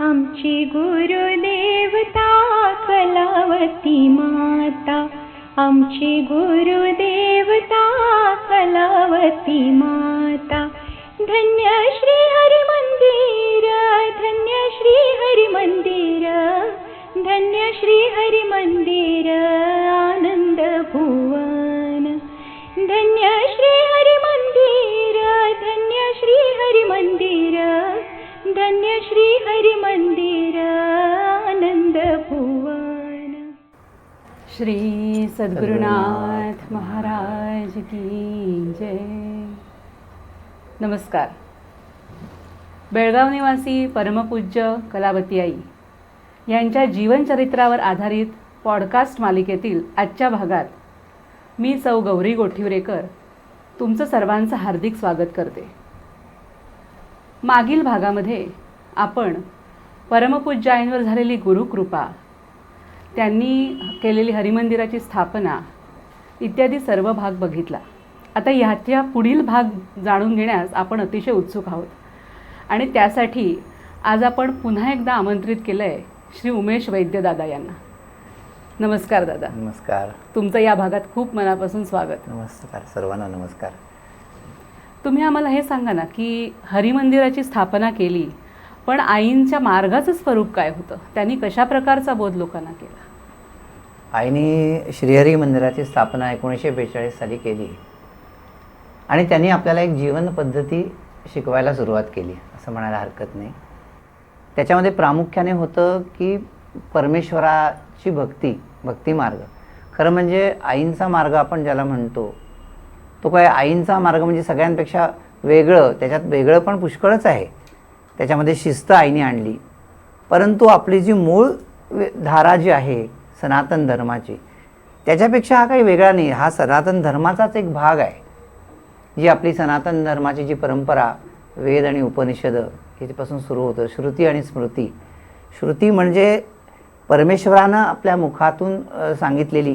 आमची गुरुदेवता कलावती माता. आमची गुरुदेवता कलावती माता. धन्य श्री हरी मंदिर धन्य श्री हरी मंदिर धन्य श्री हरी मंदिर आनंद भुवन. धन्य धन्य श्री हरी मंदिर आनंद भुवन। श्री सद्गुरुनाथ। महाराज की जय। नमस्कार। बेळगाव निवासी परमपूज्य कलावती आई यांच्या जीवनचरित्रावर आधारित पॉडकास्ट मालिकेतील आजच्या भागात मी सौ गौरी गोठिवरेकर तुमचं सर्वांचं हार्दिक स्वागत करते. मागील भागामध्ये आपण परमपूज्य आईंवर झालेली गुरुकृपा त्यांनी केलेली हरिमंदिराची स्थापना इत्यादी सर्व भाग बघितला. आता ह्याच्या पुढील भाग जाणून घेण्यास आपण अतिशय उत्सुक आहोत. आणि त्यासाठी आज आपण पुन्हा एकदा आमंत्रित केलं आहे श्री उमेश वैद्यदादा यांना. नमस्कार दादा. नमस्कार. तुमचं या भागात खूप मनापासून स्वागत. नमस्कार सर्वांना नमस्कार. तुम्ही आम्हाला हे सांगा ना की हरिमंदिराची स्थापना केली पण आईंच्या मार्गाचं स्वरूप काय होतं? त्यांनी कशा प्रकारचा बोध लोकांना केला? आईने श्रीहरी मंदिराची स्थापना एकोणीसशे बेचाळीस साली केली. आणि त्यांनी आपल्याला एक जीवन पद्धती शिकवायला सुरुवात केली असं म्हणायला हरकत नाही. त्याच्यामध्ये प्रामुख्याने होतं की परमेश्वराची भक्ती भक्ती मार्ग. खरं म्हणजे आईंचा मार्ग आपण ज्याला म्हणतो तो काय आईंचा मार्ग म्हणजे सगळ्यांपेक्षा वेगळं त्याच्यात वेगळं पण पुष्कळच आहे. त्याच्यामध्ये शिस्त आईने आणली. परंतु आपली जी मूळ धारा जी आहे सनातन धर्माची त्याच्यापेक्षा हा काही वेगळा नाही. हा सनातन धर्माचाच एक भाग आहे. जी आपली सनातन धर्माची जी परंपरा वेद आणि उपनिषद याच्यापासून सुरू होतं. श्रुती आणि स्मृती. श्रुती म्हणजे परमेश्वरानं आपल्या मुखातून सांगितलेली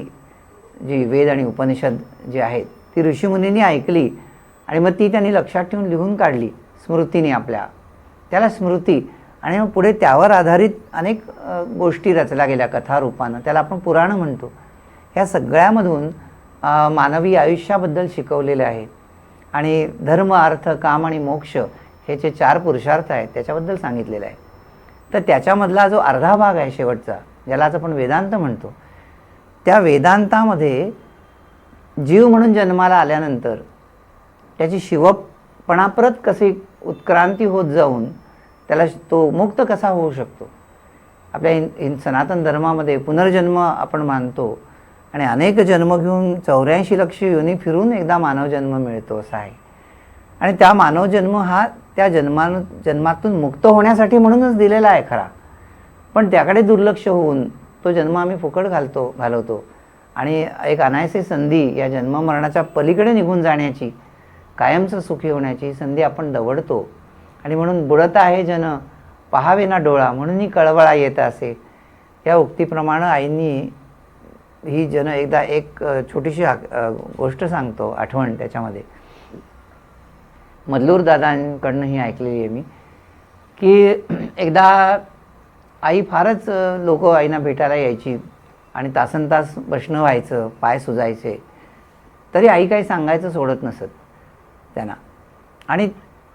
जी वेद आणि उपनिषद जी आहेत ती ऋषीमुनींनी ऐकली आणि मग ती त्यांनी लक्षात ठेवून लिहून काढली स्मृतीने आपल्या. त्याला स्मृती. आणि मग पुढे त्यावर आधारित अनेक गोष्टी रचल्या गेल्या कथारूपानं त्याला आपण पुराणं म्हणतो. ह्या सगळ्यामधून मानवी आयुष्याबद्दल शिकवलेले आहे आणि धर्म अर्थ काम आणि मोक्ष हे जे चार पुरुषार्थ आहेत त्याच्याबद्दल सांगितलेलं आहे. तर त्याच्यामधला जो अर्धा भाग आहे शेवटचा ज्याला आज आपण वेदांत म्हणतो त्या वेदांतामध्ये जीव म्हणून जन्माला आल्यानंतर त्याची शिवपणाप्रत कसे उत्क्रांती होत जाऊन त्याला तो मुक्त कसा होऊ शकतो? आपल्या हिं हिं सनातन धर्मामध्ये पुनर्जन्म आपण मानतो आणि अनेक जन्म घेऊन चौऱ्याऐंशी लक्ष योनी फिरून एकदा मानवजन्म मिळतो असा आहे. आणि त्या मानव जन्म हा त्या जन्मान जन्मातून मुक्त होण्यासाठी म्हणूनच दिलेला आहे खरा. पण त्याकडे दुर्लक्ष होऊन तो जन्म आम्ही फुकट घालतो घालवतो. आणि एक अनायसे संधी या जन्ममरणाच्या पलीकडे निघून जाण्याची कायमचं सुखी होण्याची संधी आपण दवडतो. आणि म्हणून बुडत आहे जन पहावे ना डोळा म्हणून ही कळवळा येत असे. या उक्तीप्रमाणे आईंनी ही जन एकदा एक छोटीशी गोष्ट सांगतो आठवण त्याच्यामध्ये. मधलूर दादांकडनं ही ऐकलेली आहे मी की एकदा आई फारच लोक आईना भेटायला यायची आणि तासन तास बसणं व्हायचं पाय सुजायचे. तरी आई काही सांगायचं सोडत नसत. त्यांना. आणि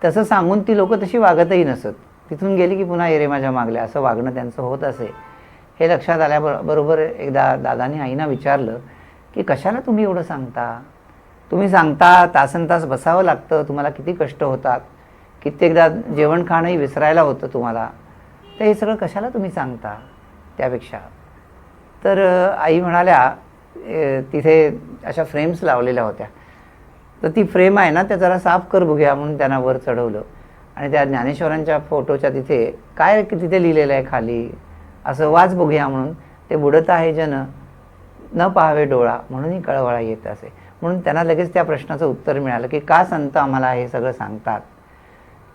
तसं सांगून ती लोक तशी वागतही नसत. तिथून गेली की पुन्हा येरे माझ्या मागल्या. असं वागणं त्यांचं होत असे. हे लक्षात आल्याबरोबर एकदा दादाने आईना विचारलं की कशाला तुम्ही एवढं सांगता? तुम्ही सांगता तासन तास बसावं लागतं. तुम्हाला किती कष्ट होतात. कित्येकदा जेवण खाणंही विसरायला होतं तुम्हाला. तर हे सगळं कशाला तुम्ही सांगता? त्यापेक्षा. तर आई म्हणाल्या तिथे अशा फ्रेम्स लावलेल्या होत्या. तर ती फ्रेम आहे ना त्या जरा साफ कर बघूया म्हणून त्यांना वर चढवलं. आणि त्या ज्ञानेश्वरांच्या फोटोच्या तिथे काय तिथे लिहिलेलं आहे खाली? असं वाच बघूया म्हणून. ते बुडत आहे जन न पाहावे डोळा म्हणूनही कळवळा येत असे. म्हणून त्यांना लगेच त्या प्रश्नाचं उत्तर मिळालं की का संत आम्हाला हे सगळं सांगतात?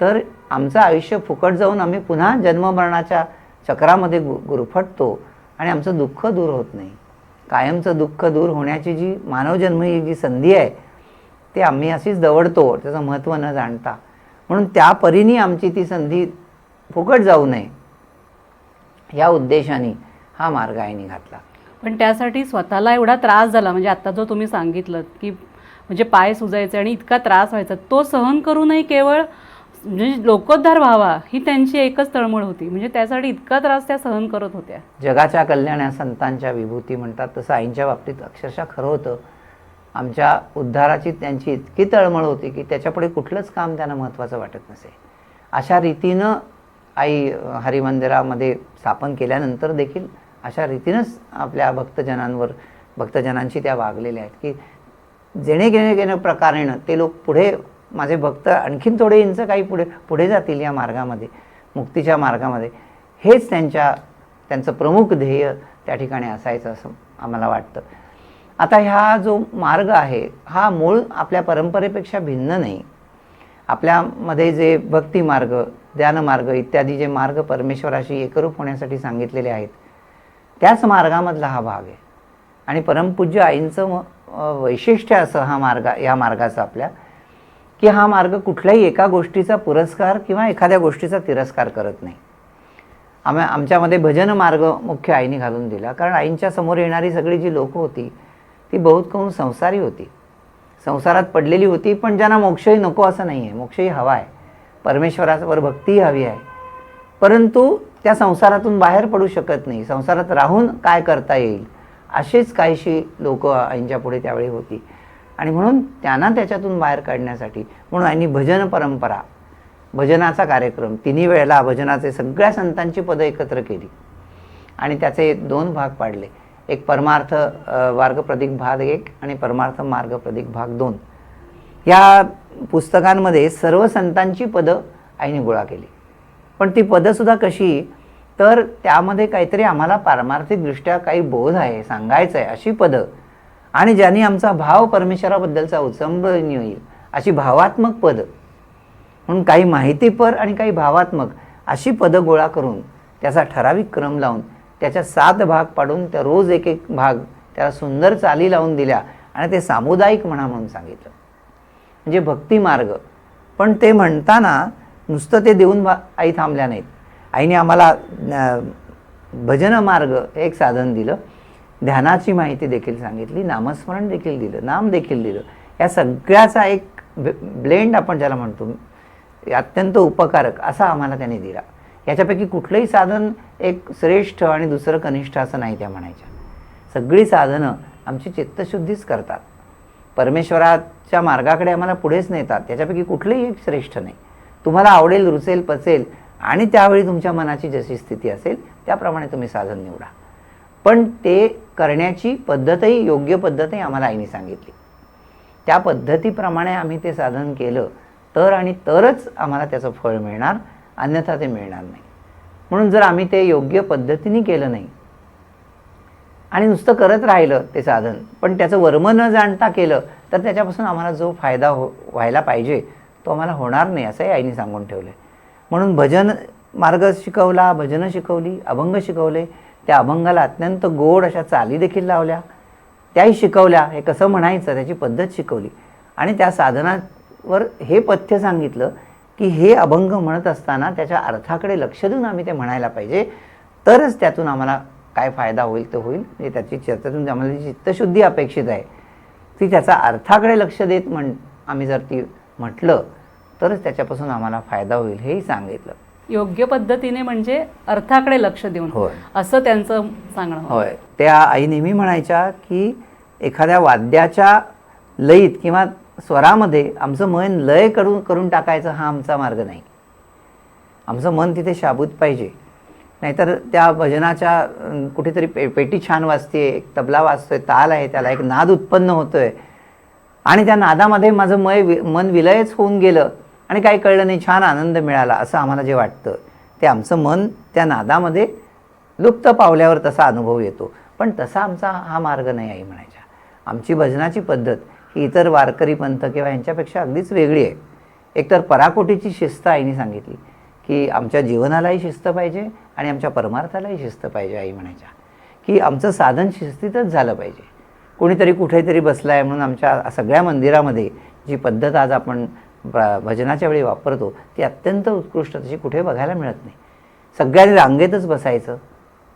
तर आमचं आयुष्य फुकट जाऊन आम्ही पुन्हा जन्ममरणाच्या चक्रामध्ये गु गुरफटतो आणि आमचं दुःख दूर होत नाही. कायमचं दुःख दूर होण्याची जी मानवजन्म ही जी संधी आहे ती आम्ही अशीच दवडतो त्याचं महत्त्व न जाणता. म्हणून त्या परीने आमची ती संधी फुकट जाऊ नये. या उद्देशाने हा मार्ग आईने घातला. पण त्यासाठी स्वतःला एवढा त्रास झाला म्हणजे आता जो तुम्ही सांगितलं की म्हणजे पाय सुजायचे आणि इतका त्रास व्हायचा तो सहन करूनही केवळ म्हणजे लोकोद्धार व्हावा ही त्यांची एकच तळमळ होती. म्हणजे त्यासाठी इतका त्रास त्या सहन करत होत्या. जगाच्या कल्याण्या संतांच्या विभूती म्हणतात तसं आईंच्या बाबतीत अक्षरशः खरं होतं. आमच्या उद्धाराची त्यांची इतकी तळमळ होती की त्याच्यापुढे कुठलंच काम त्यांना महत्त्वाचं वाटत नसे. अशा रीतीनं आई हरिमंदिरामध्ये स्थापन केल्यानंतर देखील अशा रीतीनंच आपल्या भक्तजनांवर भक्तजनांशी त्या वागलेल्या आहेत की जेणे घेणे घेणं प्रकारेनं ते लोक पुढे माझे भक्त आणखीन थोडे इंच काही पुढे पुढे जातील या मार्गामध्ये मुक्तीच्या मार्गामध्ये हेच त्यांच्या त्यांचं प्रमुख ध्येय त्या ठिकाणी असायचं असं आम्हाला वाटतं. आता ह्या जो मार्ग आहे हा मूळ आपल्या परंपरेपेक्षा भिन्न नाही. आपल्यामध्ये जे भक्ती मार्ग ध्यानमार्ग इत्यादी जे मार्ग परमेश्वराशी एकरूप होण्यासाठी सांगितलेले आहेत त्याच मार्गामधला हा भाग आहे. आणि परमपूज्य आईंचं म- वैशिष्ट्य असं हा मार्ग या मार्गाचं आपल्या की हा मार्ग कुठल्याही एका गोष्टीचा पुरस्कार किंवा एखाद्या गोष्टीचा तिरस्कार करत नाही. आम्ही आमच्यामध्ये भजन मार्ग मुख्य आईने घालून दिला कारण आईंच्या समोर येणारी सगळी जी लोकं होती ती बहुतकहून संसारी होती. संसारात पडलेली होती पण ज्यांना मोक्षही नको असं नाही आहे मोक्षही हवा आहे परमेश्वरावर भक्तीही हवी आहे. परंतु त्या संसारातून बाहेर पडू शकत नाही. संसारात राहून काय करता येईल? असेच काहीशी लोक आईंच्या पुढे त्यावेळी होती. आणि म्हणून त्यांना त्याच्यातून बाहेर काढण्यासाठी म्हणून आईंनी भजन परंपरा भजनाचा कार्यक्रम तिन्ही वेळेला भजनाचे सगळ्या संतांची पदं एकत्र केली. आणि त्याचे दोन भाग पाडले. एक परमार्थ मार्ग प्रदीक भाग एक आणि परमार्थ मार्ग प्रदीक भाग दोन. या पुस्तकांमध्ये सर्व संतांची पदं आईने गोळा केली. पण ती पदंसुद्धा कशी? तर त्यामध्ये काहीतरी आम्हाला पारमार्थिकदृष्ट्या काही बोध आहे सांगायचं आहे अशी पदं. आणि ज्यांनी आमचा भाव परमेश्वराबद्दलचा उचंबळणी होईल अशी भावात्मक पदं. म्हणून काही माहितीपर आणि काही भावात्मक अशी पदं गोळा करून त्याचा ठराविक क्रम लावून त्याच्या सात भाग पाडून त्या रोज एक एक भाग त्याला सुंदर चाली लावून दिल्या आणि ते सामुदायिक म्हणा म्हणून सांगितलं. म्हणजे भक्ती मार्ग. पण ते म्हणताना नुसतं ते देऊन भा आई थांबल्या नाहीत. आईने आम्हाला भजन मार्ग हे एक साधन दिलं. ध्यानाची माहिती देखील सांगितली नामस्मरण देखील दिलं नाम देखील दिलं. या सगळ्याचा एक ब्लेंड आपण ज्याला म्हणतो अत्यंत उपकारक असा आम्हाला त्याने दिला. याच्यापैकी कुठलंही साधन एक श्रेष्ठ आणि दुसरं कनिष्ठ असं नाही त्या म्हणायच्या. सगळी साधनं आमची चित्तशुद्धीच करतात. परमेश्वराच्या मार्गाकडे आम्हाला पुढेच नेतात. त्याच्यापैकी कुठलंही एक श्रेष्ठ नाही. तुम्हाला आवडेल रुचेल पचेल आणि त्यावेळी तुमच्या मनाची जशी स्थिती असेल त्याप्रमाणे तुम्ही साधन निवडा. पण ते करण्याची पद्धतही योग्य पद्धतही आम्हाला आईने सांगितली. त्या पद्धतीप्रमाणे आम्ही ते साधन केलं तर आणि तरच आम्हाला त्याचं फळ मिळणार. अन्यथा ते मिळणार नाही. म्हणून जर आम्ही ते योग्य पद्धतीने केलं नाही आणि नुसतं करत राहिलं ते साधन पण त्याचं वर्म न जाणता केलं तर त्याच्यापासून आम्हाला जो फायदा हो व्हायला पाहिजे तो आम्हाला होणार नाही असंही आईने सांगून ठेवलं म्हणून भजन मार्ग शिकवला भजनं शिकवली अभंग शिकवले त्या अभंगाला अत्यंत गोड अशा चाली देखील लावल्या. त्याही शिकवल्या हे कसं म्हणायचं त्याची पद्धत शिकवली. आणि त्या साधनावर हे पथ्य सांगितलं की हे अभंग म्हणत असताना त्याच्या अर्थाकडे लक्ष देऊन आम्ही ते म्हणायला पाहिजे. तरच त्यातून आम्हाला काय फायदा होईल तो होईल. म्हणजे त्याची त्यातून आम्हाला जी चित्तशुद्धी अपेक्षित आहे ती त्याचा अर्थाकडे लक्ष देत म्हण आम्ही जर ती म्हटलं तरच त्याच्यापासून आम्हाला फायदा होईल हेही सांगितलं. योग्य पद्धतीने म्हणजे अर्थाकडे लक्ष देऊन. होय. असं त्यांचं सांगणं. होय. त्या आई नेहमी म्हणायच्या की एखाद्या वाद्याच्या लयीत किंवा स्वरामध्ये आमचं मन लय करून करून टाकायचं हा आमचा मार्ग नाही. आमचं मन तिथे शाबूत पाहिजे. नाहीतर त्या भजनाच्या कुठेतरी पे पेटी छान वाजते एक तबला वाजतोय ताल आहे त्याला एक नाद उत्पन्न होतोय. आणि त्या नादामध्ये माझं मय वि मन विलयच होऊन गेलं आणि काही कळलं नाही छान आनंद मिळाला असं आम्हाला जे वाटतं. ते आमचं मन त्या नादामध्ये लुप्त पावल्यावर तसा अनुभव येतो. पण तसा आमचा हा मार्ग नाही आई म्हणायच्या. आमची भजनाची पद्धत ही इतर वारकरी पंथ किंवा यांच्यापेक्षा अगदीच वेगळी आहे. एकतर पराकोटीची शिस्त आईने सांगितली की आमच्या जीवनालाही शिस्त पाहिजे आणि आमच्या परमार्थालाही शिस्त पाहिजे आई म्हणायच्या. की आमचं साधन शिस्तीतच झालं पाहिजे. कोणीतरी कुठेतरी बसला आहे म्हणून आमच्या सगळ्या मंदिरामध्ये जी पद्धत आज आपण भजनाच्या वेळी वापरतो ती अत्यंत उत्कृष्ट तशी कुठे बघायला मिळत नाही. सगळ्यांनी रांगेतच बसायचं.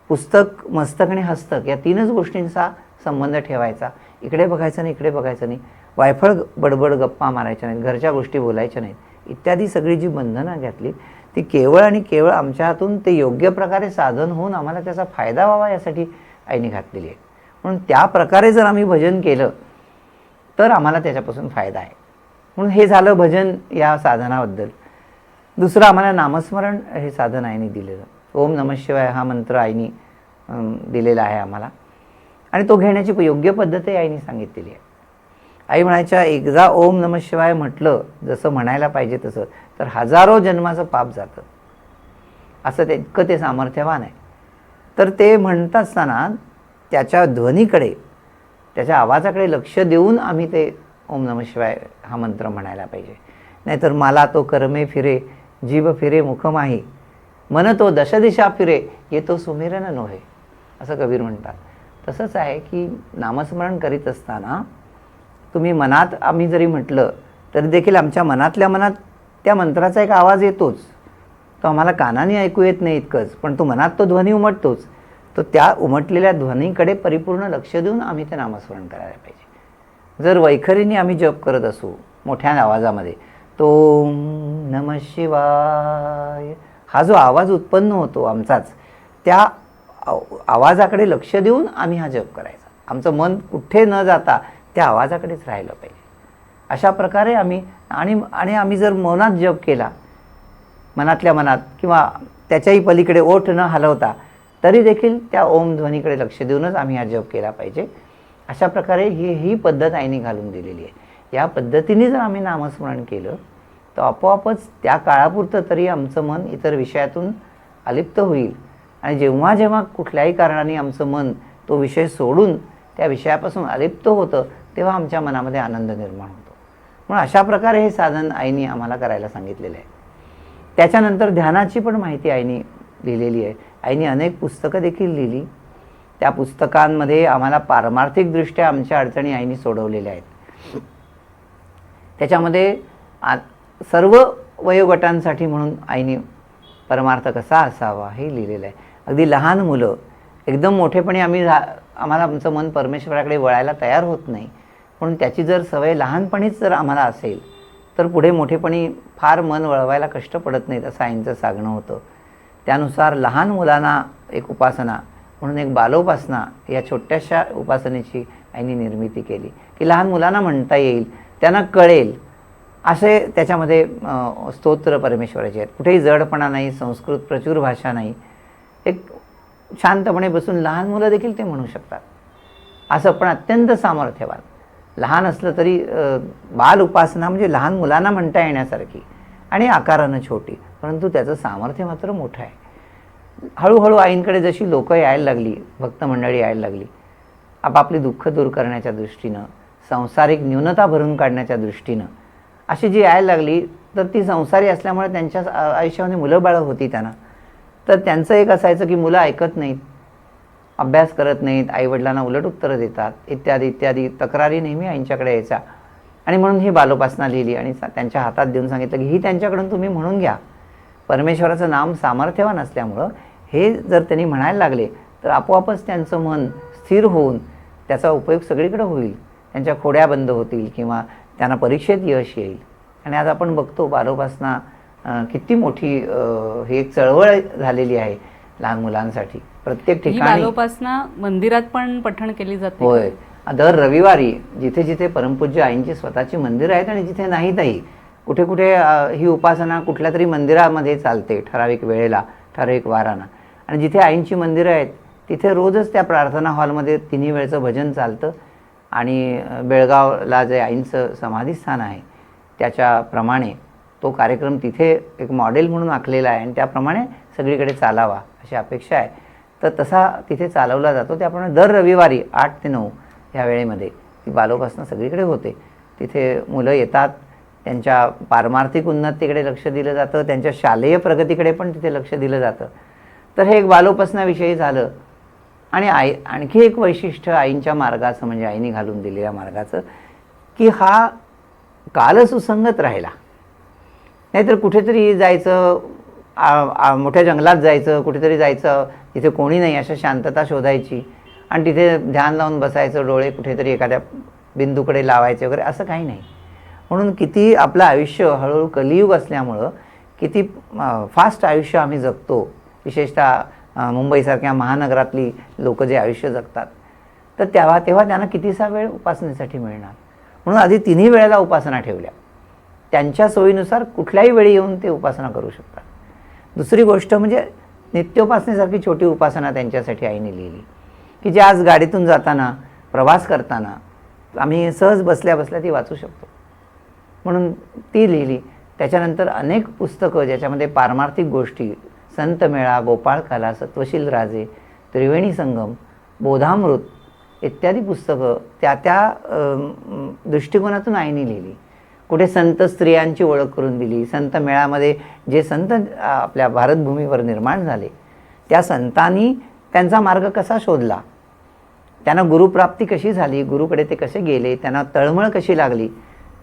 पुस्तक मस्तक आणि हस्तक या तीनच गोष्टींचा संबंध ठेवायचा. इकडे बघायचं नाही इकडे बघायचं नाही. वायफळ बडबड गप्पा मारायच्या नाहीत घरच्या गोष्टी बोलायच्या नाहीत. इत्यादी सगळी जी बंधनं घातली ती केवळ आणि केवळ आमच्या हातून ते योग्य प्रकारे साधन होऊन आम्हाला त्याचा फायदा व्हावा यासाठी आईने घातलेली आहे. म्हणून त्या प्रकारे जर आम्ही भजन केलं तर आम्हाला त्याच्यापासून फायदा आहे. म्हणून हे झालं भजन या साधनाबद्दल. दुसरं आम्हाला नामस्मरण हे साधन आईने दिलेलं. ओम नमः शिवाय हा मंत्र आईने दिलेला आहे आम्हाला. आणि तो घेण्याची योग्य पद्धतही आईने सांगितलेली आहे. आई म्हणायच्या एकदा ओम नमः शिवाय म्हटलं जसं म्हणायला पाहिजे तसं तर हजारो जन्माचं पाप जातं. असं ते इतकं ते सामर्थ्यवान आहे. तर ते म्हणत असताना त्याच्या ध्वनीकडे त्याच्या आवाजाकडे लक्ष देऊन आम्ही ते ओम नमः शिवाय हा मंत्र म्हणायला पाहिजे. नाहीतर मला तो कर्मे फिरे जीव फिरे मुखमाही मन तो दशदिशा फिरे येतो सुमिरन नोहे असं कबीर म्हणतात. तसंच आहे की नामस्मरण करीत असताना तुम्ही मनात आम्ही जरी म्हटलं तरी देखील आमच्या मनातल्या मनात त्या मंत्राचा एक आवाज येतोच. तो आम्हाला कानाने ऐकू येत नाही इतकंच पण तो मनात तो ध्वनी उमटतोच. तो त्या उमटलेल्या ध्वनीकडे परिपूर्ण लक्ष देऊन आम्ही ते नामस्मरण करायला पाहिजे. जर वैखरीने आम्ही जप करत असू मोठ्या आवाजामध्ये तो नम शिवाय हा जो आवाज उत्पन्न होतो आमचाच त्या आवाजाकडे लक्ष देऊन आम्ही हा जप करायचा. आमचं मन कुठे न जाता त्या आवाजाकडेच राहिलं पाहिजे. अशा प्रकारे आम्ही आणि आणि आम्ही जर मनात जप केला मनातल्या मनात किंवा त्याच्याही पलीकडे ओठ न हलवता तरी देखील त्या ओम ध्वनीकडे लक्ष देऊनच आम्ही हा जप केला पाहिजे. अशा प्रकारे ही ही पद्धत आईने घालून दिलेली आहे. या पद्धतीने जर आम्ही नामस्मरण केलं तर आपोआपच त्या काळापुरतं तरी आमचं मन इतर विषयातून अलिप्त होईल. आणि जेव्हा जेव्हा कुठल्याही कारणाने आमचं मन तो विषय सोडून त्या विषयापासून अलिप्त होतं तेव्हा आमच्या मनामध्ये आनंद निर्माण होतो. म्हणून अशा प्रकारे हे साधन आईने आम्हाला करायला सांगितलेलं आहे. त्याच्यानंतर ध्यानाची पण माहिती आईने लिहिलेली आहे. आईने अनेक पुस्तकं देखील लिहिली. त्या पुस्तकांमध्ये आम्हाला पारमार्थिकदृष्ट्या आमच्या अडचणी आईने सोडवलेल्या आहेत. त्याच्यामध्ये आ सर्व वयोगटांसाठी म्हणून आईने परमार्थ कसा असावा हे लिहिलेलं आहे. अगदी लहान मुलं एकदम मोठेपणी आम्ही झा आम्हाला आमचं मन परमेश्वराकडे वळायला तयार होत नाही. म्हणून त्याची जर सवय लहानपणीच जर आम्हाला असेल तर पुढे मोठेपणी फार मन वळवायला कष्ट पडत नाहीत असं आईंचं सांगणं होतं. त्यानुसार लहान मुलांना एक उपासना म्हणून एक बालोपासना या छोट्याशा उपासनेची आईने निर्मिती केली. की लहान मुलांना म्हणता येईल त्यांना कळेल असे त्याच्यामध्ये स्तोत्र परमेश्वराचे आहेत. कुठेही जडपणा नाही संस्कृत प्रचूर भाषा नाही. एक शांतपणे बसून लहान मुलं देखील ते म्हणू शकतात. असं पण अत्यंत सामर्थ्यवान. लहान असलं तरी बाल उपासना म्हणजे लहान मुलांना म्हणता येण्यासारखी आणि आकारानं छोटी. परंतु त्याचं सामर्थ्य मात्र मोठं आहे. हळूहळू आईंकडे जशी लोकं यायला लागली भक्त मंडळी यायला लागली आपापली दुःख दूर करण्याच्या दृष्टीनं सांसारिक न्यूनता भरून काढण्याच्या दृष्टीनं अशी जी यायला लागली तर ती संसारी असल्यामुळे त्यांच्या आयुष्यामध्ये मुलं बाळं होती त्यांना. तर त्यांचं एक असायचं की मुलं ऐकत नाहीत अभ्यास करत नाहीत आईवडिलांना उलट उत्तरं देतात इत्यादी इत्यादी तक्रारी नेहमी आईंच्याकडे यायच्या. आणि म्हणून ही बालोपासना लिहिली आणि त्यांच्या हातात देऊन सांगितलं की ही त्यांच्याकडून तुम्ही म्हणून घ्या. परमेश्वराचं नाम सामर्थ्यवान असल्यामुळं हे जर त्यांनी म्हणायला लागले तर आपोआपच त्यांचं मन स्थिर होऊन त्याचा उपयोग सगळीकडे होईल. त्यांच्या खोड्या बंद होतील किंवा त्यांना परीक्षेत यश येईल. आणि आज आपण बघतो बालोपासना किती मोठी ही एक चळवळ झालेली आहे लहान मुलांसाठी. प्रत्येक ठिकाणी मंदिरात पण पठण केली जाते होय. दर रविवारी जिथे जिथे परमपूज्य आईंची स्वतःची मंदिरं आहेत आणि जिथे नाहीतही कुठे कुठे ही उपासना कुठल्या तरी मंदिरामध्ये चालते ठराविक वेळेला ठराविक वारानं. आणि जिथे आईंची मंदिरं आहेत तिथे रोजच त्या प्रार्थना हॉलमध्ये तिन्ही वेळचं भजन चालतं आणि बेळगावला जे आईंचं समाधीस्थान आहे त्याच्याप्रमाणे तो कार्यक्रम तिथे एक मॉडेल म्हणून आखलेला आहे आणि त्याप्रमाणे सगळीकडे चालावा अशी अपेक्षा आहे. तर तसा तिथे चालवला जातो. त्याप्रमाणे दर रविवारी आठ ते नऊ ह्या वेळेमध्ये ती बालोपासना सगळीकडे होते. तिथे मुलं येतात त्यांच्या पारमार्थिक उन्नतीकडे लक्ष दिलं जातं त्यांच्या शालेय प्रगतीकडे पण तिथे लक्ष दिलं जातं. तर हे एक बालोपासनाविषयी झालं. आणि आई आणखी एक वैशिष्ट्य आईंच्या मार्गाचं म्हणजे आईने घालून दिलेल्या मार्गाचं की हा कालसुसंगत राहिला. नाहीतर कुठेतरी जायचं आ- मोठ्या जंगलात जायचं कुठेतरी जायचं तिथे कोणी नाही अशा शांतता शोधायची. आणि तिथे ध्यान लावून बसायचं डोळे कुठेतरी एखाद्या बिंदूकडे लावायचे वगैरे असं काही नाही. म्हणून किती आपलं आयुष्य हळूहळू कलियुग असल्यामुळं किती फास्ट आयुष्य आम्ही जगतो. विशेषतः मुंबईसारख्या महानगरातली लोक जे आयुष्य जगतात. तर तेव्हा तेव्हा त्यांना कितीसा वेळ उपासनेसाठी मिळणार? म्हणून आधी तिन्ही वेळेला उपासना ठेवल्या. त्यांच्या सोयीनुसार कुठल्याही वेळी येऊन ते उपासना करू शकतात. दुसरी गोष्ट म्हणजे नित्योपासनेसारखी छोटी उपासना त्यांच्यासाठी आईने लिहिली. की जे आज गाडीतून जाताना प्रवास करताना आम्ही सहज बसल्या बसल्या ती वाचू शकतो. म्हणून ती लिहिली. त्याच्यानंतर अनेक पुस्तकं ज्याच्यामध्ये पारमार्थिक गोष्टी संत मेळा गोपाळकाला सत्वशील राजे त्रिवेणी संगम बोधामृत इत्यादी पुस्तकं त्या त्या दृष्टिकोनातून आईने लिहिली. कुठे संत स्त्रियांची ओळख करून दिली. संत मेळामध्ये जे संत आपल्या भारतभूमीवर निर्माण झाले त्या संतांनी त्यांचा मार्ग कसा शोधला? त्यांना गुरुप्राप्ती कशी झाली? गुरुकडे ते कसे गेले? त्यांना तळमळ कशी लागली?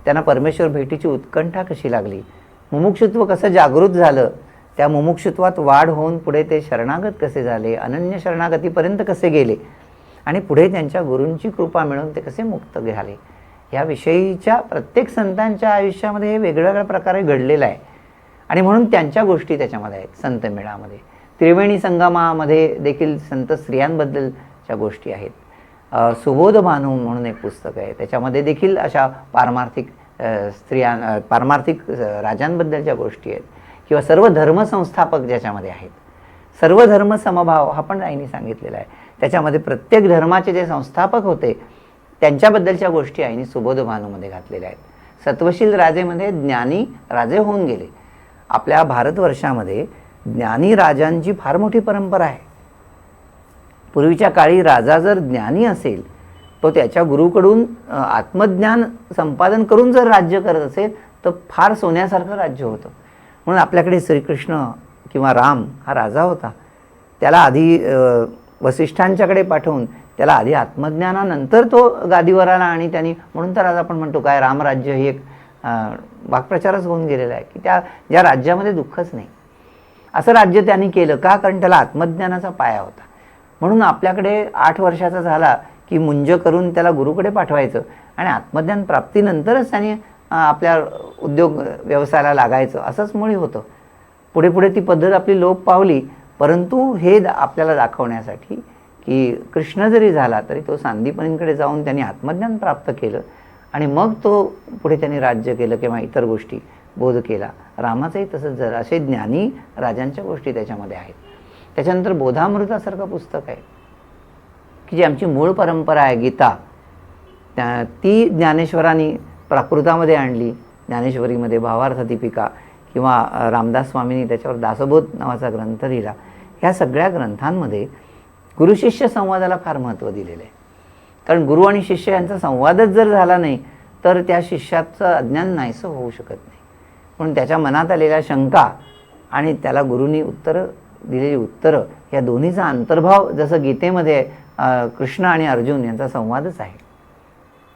त्यांना परमेश्वर भेटीची उत्कंठा कशी लागली? मुमुक्षुत्व कसं जागृत झालं? त्या मुमुक्षुत्वात वाढ होऊन पुढे ते शरणागत कसे झाले? अनन्य शरणागतीपर्यंत कसे गेले? आणि पुढे त्यांच्या गुरूंची कृपा मिळून ते कसे मुक्त झाले? याविषयीच्या प्रत्येक संतांच्या आयुष्यामध्ये हे वेगवेगळ्या प्रकारे घडलेलं आहे. आणि म्हणून त्यांच्या गोष्टी त्याच्यामध्ये आहेत संत मेळामध्ये. त्रिवेणी संगमामध्ये देखील संत स्त्रियांबद्दलच्या गोष्टी आहेत. सुबोध भानू म्हणून एक पुस्तक आहे. त्याच्यामध्ये देखील अशा पारमार्थिक स्त्रियां पारमार्थिक राजांबद्दलच्या गोष्टी आहेत. किंवा सर्व धर्मसंस्थापक ज्याच्यामध्ये आहेत. सर्व धर्म समभाव हा पण आईने सांगितलेला आहे. त्याच्यामध्ये प्रत्येक धर्माचे जे संस्थापक होते त्यांच्याबद्दलच्या गोष्टी आईने सुबोध भानूमध्ये घातलेल्या आहेत. सत्वशील राजेमध्ये ज्ञानी राजे होऊन गेले. आपल्या भारतवर्षामध्ये ज्ञानी राजांची फार मोठी परंपरा आहे. पूर्वीच्या काळी राजा जर ज्ञानी असेल तो त्याच्या गुरुकडून आत्मज्ञान संपादन करून जर राज्य करत असेल तर फार सोन्यासारखं राज्य होतं. म्हणून आपल्याकडे श्रीकृष्ण किंवा राम हा राजा होता. त्याला आधी वसिष्ठांच्याकडे पाठवून त्याला आधी आत्मज्ञानानंतर तो गादीवर आला आणि त्यांनी म्हणून तर आज आपण म्हणतो काय रामराज्य ही एक वाक्प्रचारच होऊन गेलेला आहे की त्या ज्या राज्यामध्ये दुःखच नाही. असं राज्य त्यांनी केलं का? कारण त्याला आत्मज्ञानाचा पाया होता. म्हणून आपल्याकडे आठ वर्षाचा झाला की मुंज करून त्याला गुरुकडे पाठवायचं आणि आत्मज्ञान प्राप्तीनंतरच त्यांनी आपल्या उद्योग व्यवसायाला लागायचं असंच मुळी होतं. पुढे पुढे ती पद्धत आपली लोप पावली परंतु हे आपल्याला दाखवण्यासाठी की कृष्ण जरी झाला तरी तो सांदीपनींकडे जाऊन त्यांनी आत्मज्ञान प्राप्त केलं आणि मग तो पुढे त्यांनी राज्य केलं किंवा इतर गोष्टी बोध केला. रामाचंही तसंच जर असे ज्ञानी राजांच्या गोष्टी त्याच्यामध्ये आहेत. त्याच्यानंतर बोधामृतासारखं पुस्तक आहे. की जी आमची मूळ परंपरा आहे गीता. त्या ती ज्ञानेश्वरांनी प्राकृतामध्ये आणली. ज्ञानेश्वरीमध्ये भावार्थ दीपिका किंवा रामदास स्वामींनी त्याच्यावर दासबोध नावाचा ग्रंथ लिहिला. ह्या सगळ्या ग्रंथांमध्ये गुरुशिष्य संवादाला फार महत्त्व दिलेलं आहे. कारण गुरु आणि शिष्य यांचा संवादच जर झाला नाही तर त्या शिष्याचं अज्ञान नाहीसं होऊ शकत नाही. पण त्याच्या मनात आलेल्या शंका आणि त्याला गुरुनी उत्तरं दिलेली उत्तरं या दोन्हीचा अंतर्भाव जसं गीतेमध्ये कृष्ण आणि अर्जुन यांचा संवादच आहे.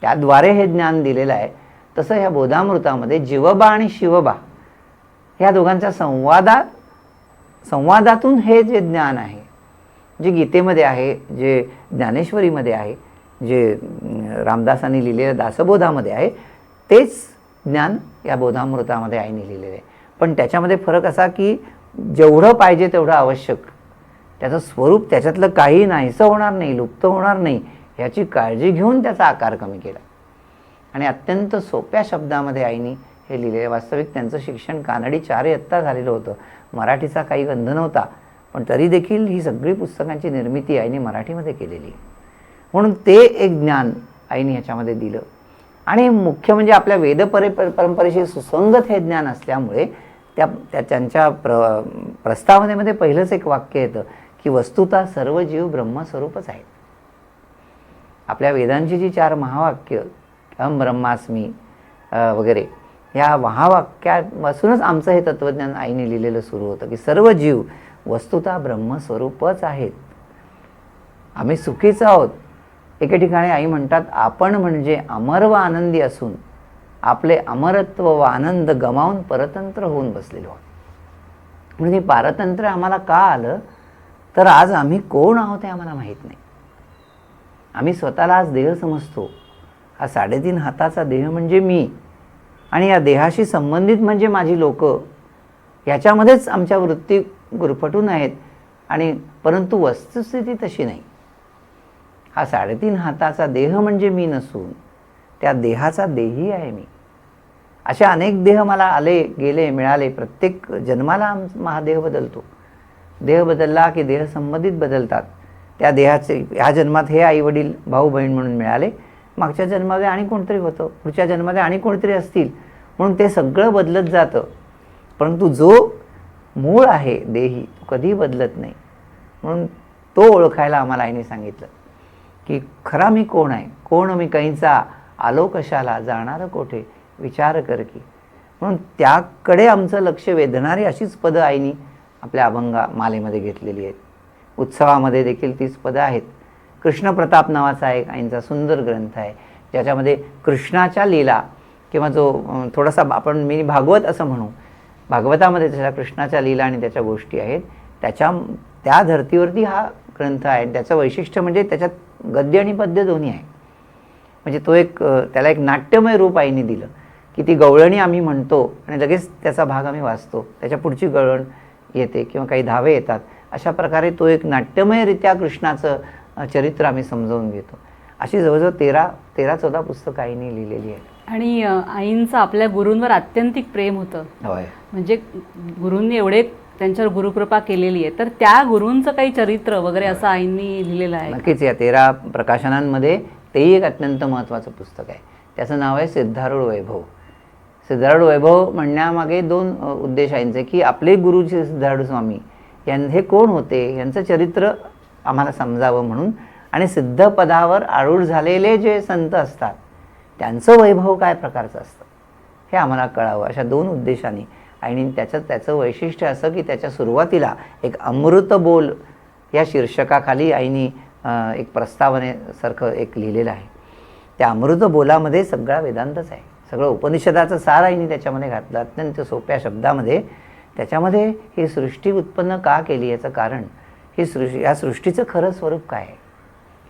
त्याद्वारे हे ज्ञान दिलेलं आहे तसं ह्या बोधामृतामध्ये जीवबा आणि शिवबा ह्या दोघांच्या संवादा संवादातून हे जे ज्ञान आहे जे गीतेमध्ये आहे जे ज्ञानेश्वरीमध्ये आहे जे रामदासांनी लिहिलेलं दासबोधामध्ये आहे तेच ज्ञान या बोधामृतामध्ये आईने लिहिलेलं आहे. पण त्याच्यामध्ये फरक असा की जेवढं पाहिजे तेवढं आवश्यक. त्याचं स्वरूप त्याच्यातलं काही नाहीसं होणार नाही लुप्त होणार नाही याची काळजी घेऊन त्याचा आकार कमी केला. आणि अत्यंत सोप्या शब्दामध्ये आईने हे लिहिले वास्तविक त्यांचं शिक्षण कानडी चार इयत्ता झालेलं होतं. मराठीचा काही गंध नव्हता. पण तरी देखील ही सगळी पुस्तकांची निर्मिती आईने मराठीमध्ये केलेली. म्हणून ते एक ज्ञान आईने ह्याच्यामध्ये दिलं. आणि मुख्य म्हणजे आपल्या वेद परे परंपरेशी सुसंगत हे ज्ञान असल्यामुळे त्या त्या त्यांच्या प्र प्रस्तावनेमध्ये पहिलंच एक वाक्य येतं की वस्तुता सर्व जीव ब्रह्मस्वरूपच आहेत. आपल्या वेदांची जी चार महावाक्य अहम ब्रह्मास्मी वगैरे या महावाक्यापासूनच आमचं हे तत्त्वज्ञान आईने लिहिलेलं सुरू होतं की सर्व जीव वस्तुता ब्रह्मस्वरूपच आहेत. आम्ही सुखीच आहोत. एके ठिकाणी आई म्हणतात आपण म्हणजे अमर व आनंदी असून आपले अमरत्व व आनंद गमावून परतंत्र होऊन बसलेलो आहोत. म्हणजे पारतंत्र आम्हाला का आलं? तर आज आम्ही कोण आहोत हे आम्हाला माहीत नाही. आम्ही स्वतःला आज देह समजतो. हा साडेतीन हाताचा देह म्हणजे मी आणि या देहाशी संबंधित म्हणजे माझी लोक. याच्यामध्येच आमच्या वृत्ती गुरफटून आहेत आणि परंतु वस्तुस्थिती तशी नाही. हा साडेतीन हाताचा देह म्हणजे मी नसून त्या देहाचा देही आहे मी. असे अनेक देह मला आले गेले मिळाले. प्रत्येक जन्माला आम महादेह बदलतो. देह बदलला की देह संबंधित बदलतात. त्या देहाचे ह्या जन्मात हे आई वडील भाऊ बहीण म्हणून मिळाले. मागच्या जन्मामध्ये आणि कोणतरी होतं. पुढच्या जन्मामध्ये आणि कोणतरी असतील. म्हणून ते सगळं बदलत जातं. परंतु जो मूळ आहे देही कधी बदलत नाही. म्हणून तो ओळखायला आम्हाला आईने सांगितलं की खरा मी कोण आहे? कोण मी कैंचा आलो कशाला? जाणार कोठे? विचार कर की. म्हणून त्याकडे आमचं लक्ष वेधणारी अशीच पदं आईनी आपल्या अभंगा मालेमध्ये घेतलेली आहेत. उत्सवामध्ये देखील तीच पदं आहेत. कृष्णप्रताप नावाचा एक आईंचा सुंदर ग्रंथ आहे ज्याच्यामध्ये कृष्णाच्या लीला किंवा जो थोडासा आपण मी भागवत असं म्हणू भागवतामध्ये जशा कृष्णाच्या लीला आणि त्याच्या गोष्टी आहेत त्याच्या त्या धर्तीवरती हा ग्रंथ आहे. त्याचं वैशिष्ट्य म्हणजे त्याच्यात गद्य आणि पद्य दोन्ही आहे. म्हणजे तो एक त्याला एक नाट्यमय रूप आईने दिलं की ती गवळणी आम्ही म्हणतो आणि लगेच त्याचा भाग आम्ही वाचतो. त्याच्या पुढची गवळण येते किंवा काही धावे येतात. अशा प्रकारे तो एक नाट्यमयरित्या कृष्णाचं चरित्र आम्ही समजावून घेतो. अशी जवळजवळ तेरा तेरा चौदा पुस्तकं आईने लिहिलेली आहेत. आणि आईंचं आपल्या गुरूंवर आत्यंतिक प्रेम होतं. म्हणजे गुरूंनी एवढे त्यांच्यावर गुरुकृपा केलेली आहे. तर त्या गुरूंचं काही चरित्र वगैरे असं आईंनी लिहिलेलं आहे नक्कीच या तेरा प्रकाशनांमध्ये तेही एक अत्यंत महत्त्वाचं पुस्तक आहे. त्याचं नाव आहे सिद्धारूढ वैभव. सिद्धारूढ वैभव म्हणण्यामागे दोन उद्देश आहेत की आपले गुरु जे सिद्धारूढ स्वामी हे कोण होते यांचं चरित्र आम्हाला समजावं म्हणून आणि सिद्ध पदावर आरूढ झालेले जे संत असतात त्यांचं वैभव काय प्रकारचं असतं? हे आम्हाला कळावं. अशा दोन उद्देशाने. आणि त्याचं त्याचं वैशिष्ट्य असं की त्याच्या सुरुवातीला एक अमृत बोल या शीर्षकाखाली आईनी एक प्रस्तावनेसारखं एक लिहिलेलं आहे. त्या अमृत बोलामध्ये सगळा वेदांतच आहे. सगळं उपनिषदाचं सार आईने त्याच्यामध्ये घातलं. अत्यंत सोप्या शब्दामध्ये. त्याच्यामध्ये ही सृष्टी उत्पन्न का केली याचं कारण? ही सृष्टी या सृष्टीचं खरं स्वरूप काय आहे?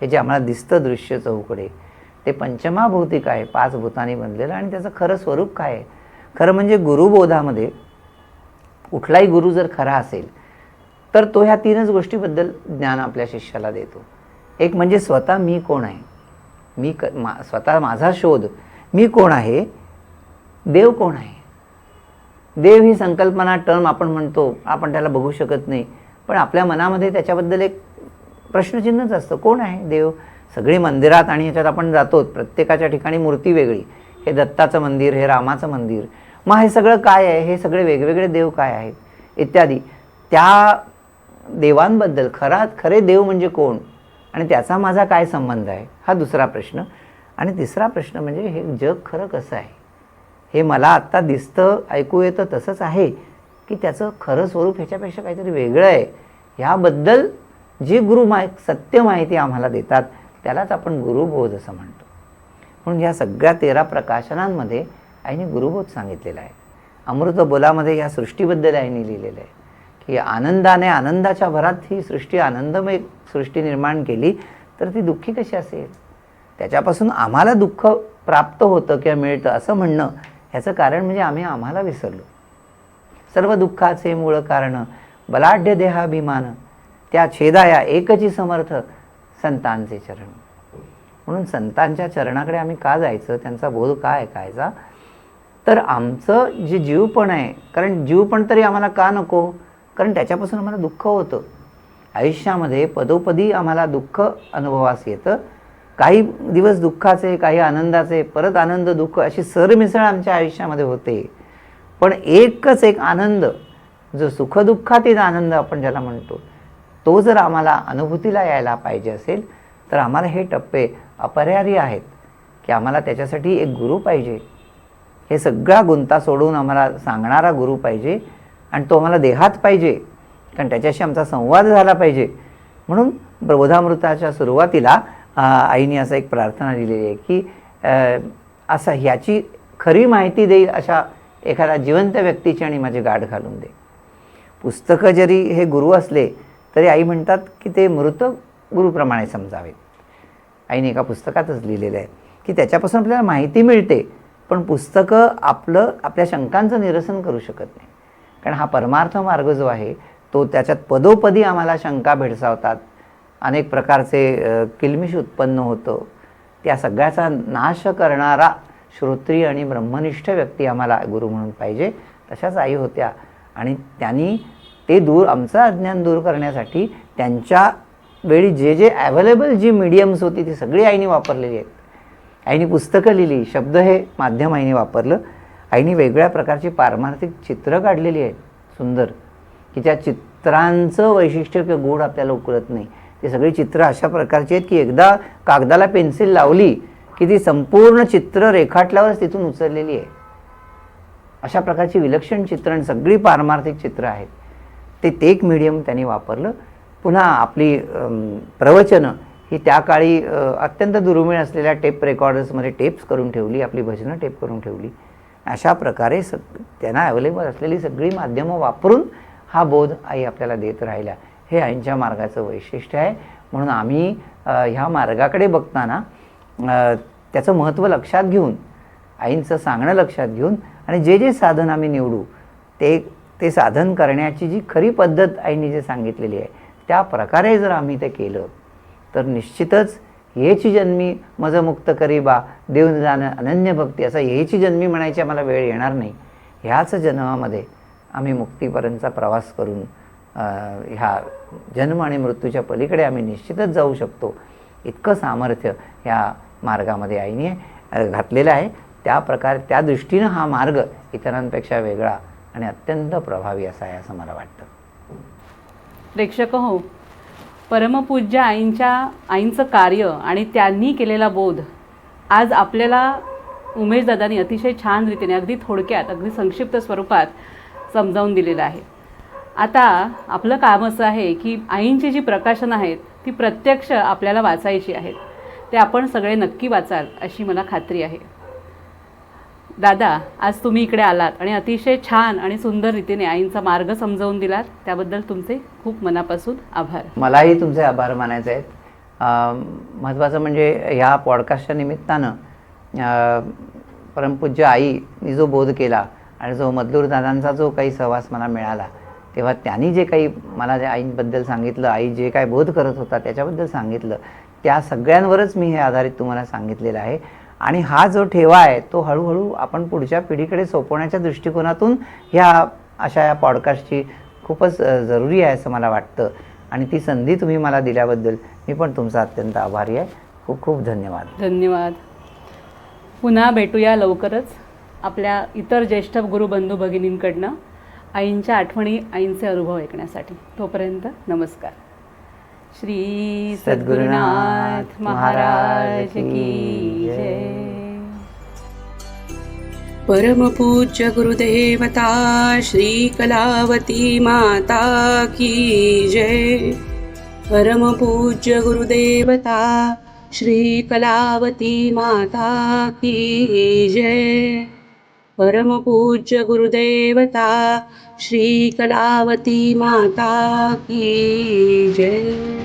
हे जे आम्हाला दिसतं दृश्य चौकडे ते पंचमाभौतिक आहे? पाच भूतांनी बनलेलं आणि त्याचं खरं स्वरूप काय आहे? खरं म्हणजे गुरुबोधामध्ये कुठलाही गुरु जर खरा असेल तर तो ह्या तीनच गोष्टीबद्दल ज्ञान आपल्या शिष्याला देतो. एक म्हणजे स्वतः मी कोण आहे? मी क मा स्वतः माझा शोध. मी कोण आहे? देव कोण आहे? देव ही संकल्पना टर्म आपण म्हणतो आपण त्याला बघू शकत नाही. पण आपल्या मनामध्ये त्याच्याबद्दल एक प्रश्नचिन्हच असतं. कोण आहे देव? सगळी मंदिरात आणि ह्याच्यात आपण जातो प्रत्येकाच्या ठिकाणी मूर्ती वेगळी. हे दत्ताचं मंदिर हे रामाचं मंदिर. मग हे सगळं काय आहे? हे सगळे वेगवेगळे देव काय आहेत? इत्यादी. त्या देवांबद्दल खरा खरे देव म्हणजे कोण? आणि त्याचा माझा काय संबंध आहे? हा दुसरा प्रश्न. आणि तिसरा प्रश्न म्हणजे हे जग खरं कसं आहे? हे मला आत्ता दिसतं ऐकू येतं तसंच आहे की त्याचं खरं स्वरूप ह्याच्यापेक्षा काहीतरी वेगळं आहे. ह्याबद्दल जी गुरु माय सत्य माहिती आम्हाला देतात त्यालाच आपण गुरुबोध असं म्हणतो. म्हणून ह्या सगळ्या तेरा प्रकाशनांमध्ये आईने गुरुबोध सांगितलेला आहे. अमृत बोलामध्ये या सृष्टीबद्दल आईने लिहिलेलं आहे की आनंदाने आनंदाच्या भरात ही सृष्टी आनंदमय सृष्टी निर्माण केली तर ती दुःखी कशी असेल? त्याच्यापासून आम्हाला दुःख प्राप्त होतं किंवा मिळतं असं म्हणणं ह्याचं कारण म्हणजे आम्ही आम्हाला विसरलो. सर्व दुःखाचे मूळ कारण बलाढ्य देहाभिमान त्या छेदाया एकची समर्थ संतांचे चरण. म्हणून संतांच्या चरणाकडे आम्ही का जायचं? त्यांचा बोध काय ऐकायचा? तर आमचं जे जीवपण आहे कारण जीवपण तरी आम्हाला का नको? कारण त्याच्यापासून आम्हाला दुःख होतं. आयुष्यामध्ये पदोपदी आम्हाला दुःख अनुभवास येतं. काही दिवस दुःखाचे काही आनंदाचे परत आनंद दुःख अशी सरमिसळ आमच्या आयुष्यामध्ये होते. पण एकच एक आनंद जो सुखदुःखातील आनंद आपण ज्याला म्हणतो तो जर आम्हाला अनुभूतीला यायला पाहिजे असेल तर आम्हाला हे टप्पे अपरिहार्य आहेत की आम्हाला त्याच्यासाठी एक गुरु पाहिजे. हे सगळा गुंता सोडून आम्हाला सांगणारा गुरु पाहिजे आणि तो आम्हाला देहात पाहिजे कारण त्याच्याशी आमचा संवाद झाला पाहिजे. म्हणून बोधामृताच्या सुरुवातीला आईने असं एक प्रार्थना दिलेली आहे की असं ह्याची खरी माहिती देईल अशा एखाद्या जिवंत व्यक्तीची आणि माझी गाठ घालून दे. पुस्तकं जरी हे गुरु असले तरी आई म्हणतात की ते मृत गुरुप्रमाणे समजावेत आईने एका पुस्तकातच लिहिलेलं आहे की त्याच्यापासून आपल्याला माहिती मिळते पण पुस्तकं आपलं आपल्या शंकांचं निरसन करू शकत नाही. कारण हा परमार्थ मार्ग जो आहे तो त्याच्यात पदोपदी आम्हाला शंका भेडसावतात. अनेक प्रकारचे किलमिश उत्पन्न होतं. त्या सगळ्याचा नाश करणारा श्रोत्री आणि ब्रह्मनिष्ठ व्यक्ती आम्हाला गुरु म्हणून पाहिजे. तशाच आई होत्या. आणि त्यांनी ते दूर आमचं अज्ञान दूर करण्यासाठी त्यांच्या वेळी जे जे ॲव्हेलेबल जी मीडियम्स होती ती सगळी आईने वापरलेली आहेत. आईने पुस्तकं लिहिली शब्द हे माध्यम आईने वापरलं. आईने वेगळ्या प्रकारची पारमार्थिक चित्रं काढलेली आहेत सुंदर. की त्या चित्रांचं वैशिष्ट्य किंवा गुण आपल्याला उकळत नाही. ते सगळी चित्रं अशा प्रकारची आहेत की एकदा कागदाला पेन्सिल लावली की ती संपूर्ण चित्र रेखाटल्यावरच तिथून उचललेली आहे. अशा प्रकारची विलक्षण चित्रण सगळी पारमार्थिक चित्रं आहेत. ते ते एक मीडियम त्यांनी वापरलं. पुन्हा आपली प्रवचनं ही त्या काळी अत्यंत दुर्मिळ असलेल्या टेप रेकॉर्डर्समध्ये टेप्स करून ठेवली आपली भजनं टेप करून ठेवली. अशा प्रकारे सग त्यांना अवेलेबल असलेली सगळी माध्यमं वापरून हा बोध आई आपल्याला देत राहिल्या. हे आईंच्या मार्गाचं वैशिष्ट्य आहे. म्हणून आम्ही ह्या मार्गाकडे बघताना त्याचं महत्त्व लक्षात घेऊन आईंचं सांगणं लक्षात घेऊन आणि जे जे साधन आम्ही निवडू ते ते साधन करण्याची जी खरी पद्धत आईने जे सांगितलेली आहे त्या प्रकारे जर आम्ही ते केलं तर निश्चितच हेची जन्मी मज मुक्त करी बा देव जाण अनन्य भक्ती असं हेची जन्मी म्हणायची आम्हाला वेळ येणार नाही. ह्याच जन्मामध्ये आम्ही मुक्तीपर्यंतचा प्रवास करून ह्या जन्म आणि मृत्यूच्या पलीकडे आम्ही निश्चितच जाऊ शकतो. इतकं सामर्थ्य ह्या मार्गामध्ये आईने घातलेलं आहे. त्या प्रकारे त्या दृष्टीनं हा मार्ग इतरांपेक्षा वेगळा आणि अत्यंत प्रभावी असा आहे असं मला वाटतं. प्रेक्षक हो परमपूज्य आईंच्या आईंचं कार्य आणि त्यांनी केलेला बोध आज आपल्याला उमेश अतिशय छान रीतीने अगदी थोडक्यात अगदी संक्षिप्त स्वरूपात समजावून दिलेलं आहे. आता आपलं काम असं आहे की आईंची जी प्रकाशनं आहेत ती प्रत्यक्ष आपल्याला वाचायची आहेत. ते आपण सगळे नक्की वाचाल अशी मला खात्री आहे. दादा आज तुम्ही इकडे आलात आणि अतिशय छान आणि सुंदर रीतीने आईंचा मार्ग समजावून दिलात. त्याबद्दल तुमचे खूप मनापासून आभार. मलाही तुमचे आभार मानायचे आहेत. महत्त्वाचं म्हणजे ह्या पॉडकास्टच्या निमित्तानं परमपूज्य आईनी जो बोध केला आणि जो मधलूर दादांचा जो काही सहवास मला मिळाला तेव्हा त्यांनी जे काही मला ज्या आईंबद्दल सांगितलं आई जे काय बोध करत होता त्याच्याबद्दल सांगितलं त्या सगळ्यांवरच मी हे आधारित तुम्हाला सांगितलेलं आहे. आणि हा जो ठेवा आहे तो हळूहळू आपण पुढच्या पिढीकडे सोपवण्याच्या दृष्टिकोनातून ह्या अशा या पॉडकास्टची खूपच जरुरी आहे असं मला वाटतं. आणि ती संधी तुम्ही मला दिल्याबद्दल मी पण तुमचा अत्यंत आभारी आहे. खूप खूप धन्यवाद. धन्यवाद. पुन्हा भेटूया लवकरच आपल्या इतर ज्येष्ठ गुरुबंधू भगिनींकडनं. आईंच्या आठवणी आईंचे अनुभव ऐकण्यासाठी. तोपर्यंत नमस्कार. श्री सद्गुरुनाथ महाराज की जय. परमपूज्य गुरुदेवता श्री कलावती माता की जय. परमपूज्य गुरुदेवता श्री कलावती माता की जय. परमपूज्य गुरुदेवता श्री कलावती माता की जय.